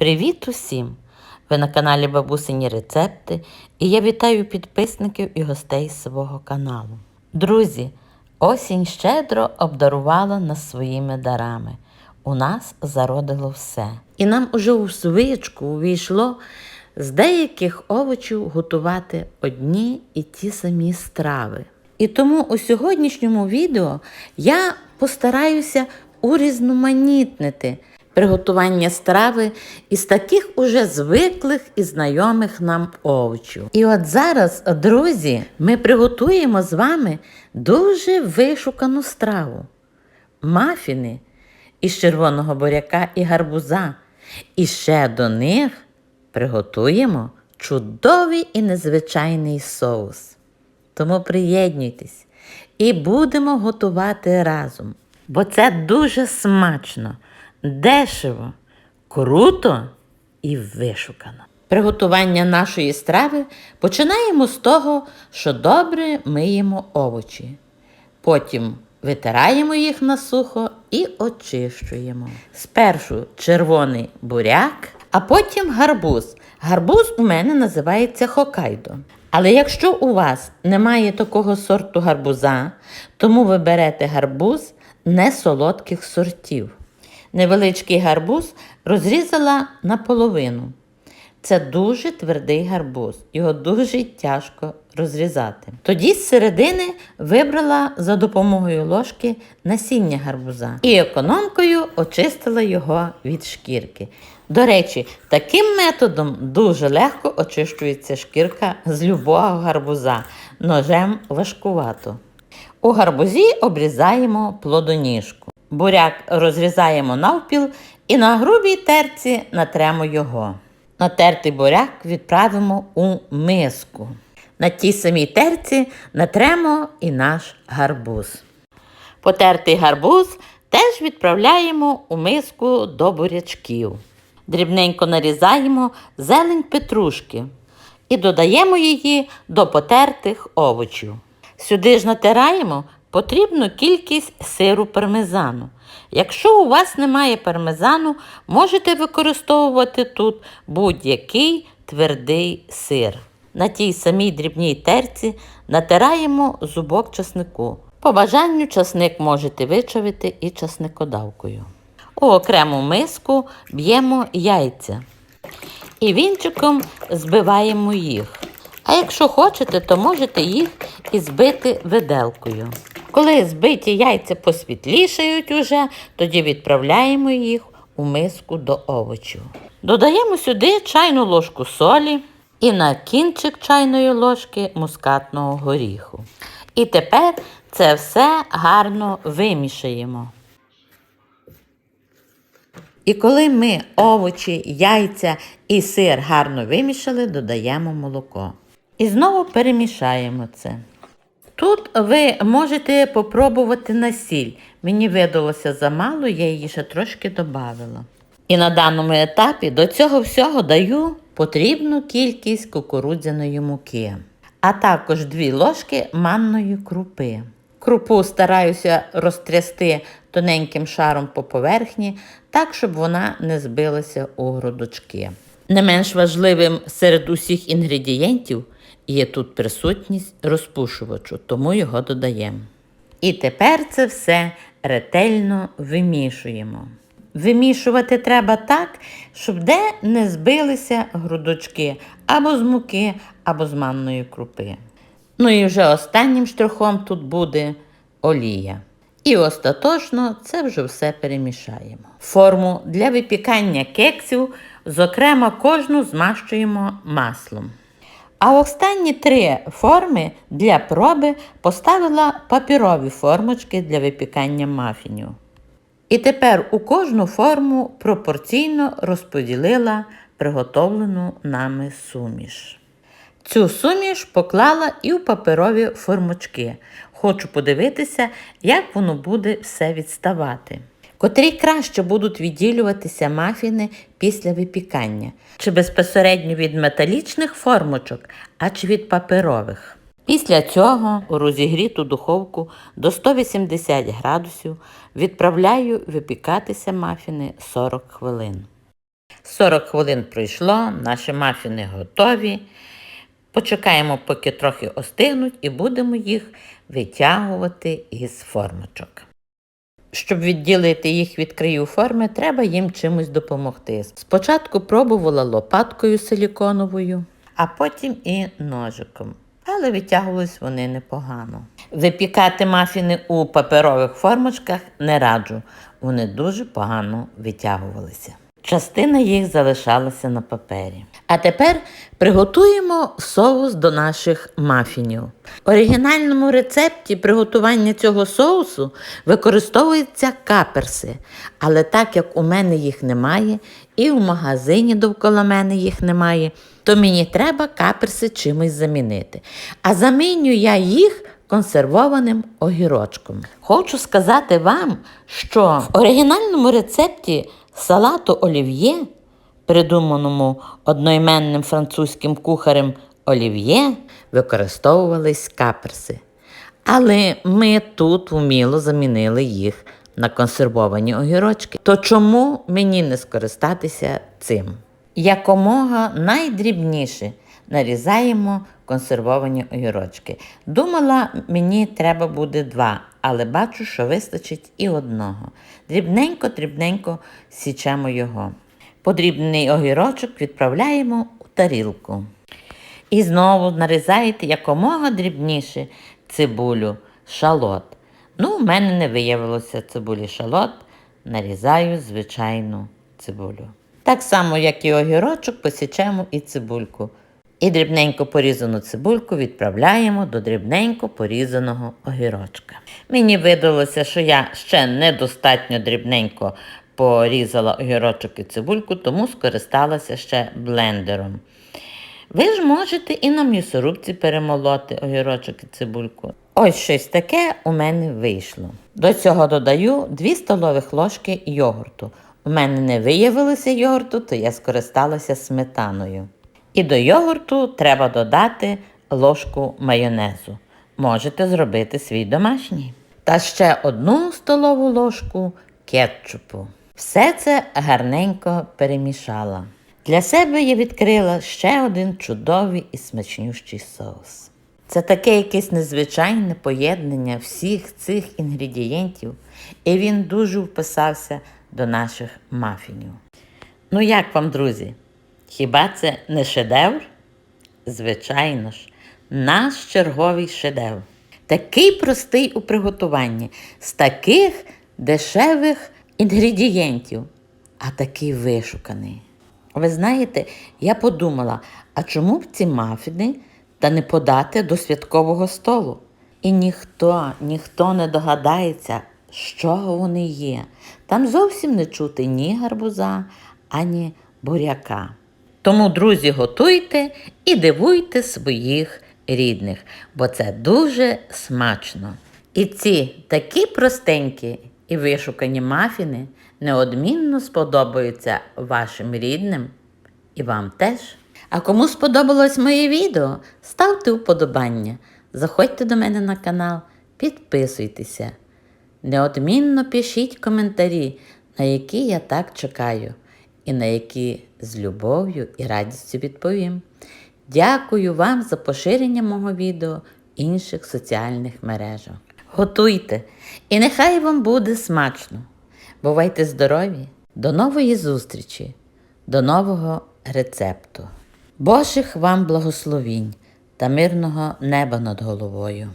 Привіт усім! Ви на каналі Бабусині Рецепти і я вітаю підписників і гостей свого каналу. Друзі, осінь щедро обдарувала нас своїми дарами. У нас зародило все. І нам уже у звичку увійшло з деяких овочів готувати одні і ті самі страви. І тому у сьогоднішньому відео я постараюся урізноманітнити приготування страви із таких уже звиклих і знайомих нам овочів. І от зараз, друзі, ми приготуємо з вами дуже вишукану страву. Мафіни із червоного буряка і гарбуза. І ще до них приготуємо чудовий і незвичайний соус. Тому приєднуйтесь і будемо готувати разом. Бо це дуже смачно, дешево, круто і вишукано. Приготування нашої страви починаємо з того, що добре миємо овочі. Потім витираємо їх на сухо і очищуємо. Спершу червоний буряк, а потім гарбуз. Гарбуз у мене називається хокайдо. Але якщо у вас немає такого сорту гарбуза, тому ви берете гарбуз не солодких сортів. Невеличкий гарбуз розрізала наполовину. Це дуже твердий гарбуз, його дуже тяжко розрізати. Тоді з середини вибрала за допомогою ложки насіння гарбуза і економкою очистила його від шкірки. До речі, таким методом дуже легко очищується шкірка з любого гарбуза, ножем важкувато. У гарбузі обрізаємо плодоніжку. Буряк розрізаємо навпіл і на грубій терці натремо його. Натертий буряк відправимо у миску. На тій самій терці натремо і наш гарбуз. Потертий гарбуз теж відправляємо у миску до бурячків. Дрібненько нарізаємо зелень петрушки і додаємо її до потертих овочів. Сюди ж натираємо потрібну кількість сиру пармезану. Якщо у вас немає пармезану, можете використовувати тут будь-який твердий сир. На тій самій дрібній терці натираємо зубок часнику. По бажанню часник можете вичавити і часникодавкою. У окрему миску б'ємо яйця і вінчиком збиваємо їх. А якщо хочете, то можете їх і збити виделкою. Коли збиті яйця посвітлішають уже, тоді відправляємо їх у миску до овочів. Додаємо сюди чайну ложку солі і на кінчик чайної ложки мускатного горіху. І тепер це все гарно вимішаємо. І коли ми овочі, яйця і сир гарно вимішали, додаємо молоко. І знову перемішаємо це. Тут ви можете попробувати на сіль. Мені видалося замало, я її ще трошки додавала. І на даному етапі до цього всього даю потрібну кількість кукурудзяної муки, а також 2 ложки манної крупи. Крупу стараюся розтрясти тоненьким шаром по поверхні, так, щоб вона не збилася у грудочки. Не менш важливим серед усіх інгредієнтів є тут присутність розпушувачу, тому його додаємо. І тепер це все ретельно вимішуємо. Вимішувати треба так, щоб де не збилися грудочки або з муки, або з манної крупи. Ну і вже останнім штрихом тут буде олія. І остаточно це вже все перемішаємо. Форму для випікання кексів, зокрема, кожну змащуємо маслом. А останні три форми для проби поставила папірові формочки для випікання мафінів. І тепер у кожну форму пропорційно розподілила приготовлену нами суміш. Цю суміш поклала і в паперові формочки. Хочу подивитися, як воно буде все відставати. Котрі краще будуть відділюватися мафіни після випікання, чи безпосередньо від металічних формочок, а чи від паперових. Після цього у розігріту духовку до 180 градусів відправляю випікатися мафіни 40 хвилин. 40 хвилин пройшло, наші мафіни готові. Почекаємо, поки трохи остигнуть, і будемо їх витягувати із формочок. Щоб відділити їх від краю форми, треба їм чимось допомогти. Спочатку пробувала лопаткою силіконовою, а потім і ножиком. Але витягувались вони непогано. Випікати мафіни у паперових формочках не раджу, вони дуже погано витягувалися. Частина їх залишалася на папері. А тепер приготуємо соус до наших мафінів. В оригінальному рецепті приготування цього соусу використовуються каперси, але так як у мене їх немає, і в магазині довкола мене їх немає, то мені треба каперси чимось замінити. А заміню я їх консервованим огірочком. Хочу сказати вам, що в оригінальному рецепті салату олів'є, придуманому одноіменним французьким кухарем олів'є, використовувались каперси. Але ми тут вміло замінили їх на консервовані огірочки. То чому мені не скористатися цим? Якомога найдрібніше нарізаємо консервовані огірочки. Думала, мені треба буде два, але бачу, що вистачить і одного. Дрібненько-дрібненько січемо його. Подрібний огірочок відправляємо у тарілку. І знову нарізаєте якомога дрібніше цибулю, шалот. Ну, в мене не виявилося цибулі шалот, нарізаю звичайну цибулю. Так само, як і огірочок, посічемо і цибульку. І дрібненько порізану цибульку відправляємо до дрібненько порізаного огірочка. Мені видалося, що я ще недостатньо дрібненько порізала огірочок і цибульку, тому скористалася ще блендером. Ви ж можете і на м'ясорубці перемолоти огірочок і цибульку. Ось щось таке у мене вийшло. До цього додаю 2 столових ложки йогурту. У мене не виявилося йогурту, то я скористалася сметаною. І до йогурту треба додати ложку майонезу. Можете зробити свій домашній. Та ще одну столову ложку кетчупу. Все це гарненько перемішала. Для себе я відкрила ще один чудовий і смачнющий соус. Це таке якесь незвичайне поєднання всіх цих інгредієнтів, і він дуже вписався до наших мафінів. Ну як вам, друзі? Хіба це не шедевр? Звичайно ж, наш черговий шедевр. Такий простий у приготуванні, з таких дешевих інгредієнтів, а такий вишуканий. Ви знаєте, я подумала, а чому б ці мафіни та не подати до святкового столу? І ніхто, ніхто не догадається, чого вони є. Там зовсім не чути ні гарбуза, ані буряка. Тому, друзі, готуйте і дивуйте своїх рідних, бо це дуже смачно. І ці такі простенькі і вишукані мафіни неодмінно сподобаються вашим рідним і вам теж. А кому сподобалось моє відео, ставте вподобання, заходьте до мене на канал, підписуйтеся. Неодмінно пишіть коментарі, на які я так чекаю, і на які з любов'ю і радістю відповім. Дякую вам за поширення мого відео інших соціальних мережах. Готуйте, і нехай вам буде смачно. Бувайте здорові! До нової зустрічі, до нового рецепту. Божих вам благословінь та мирного неба над головою.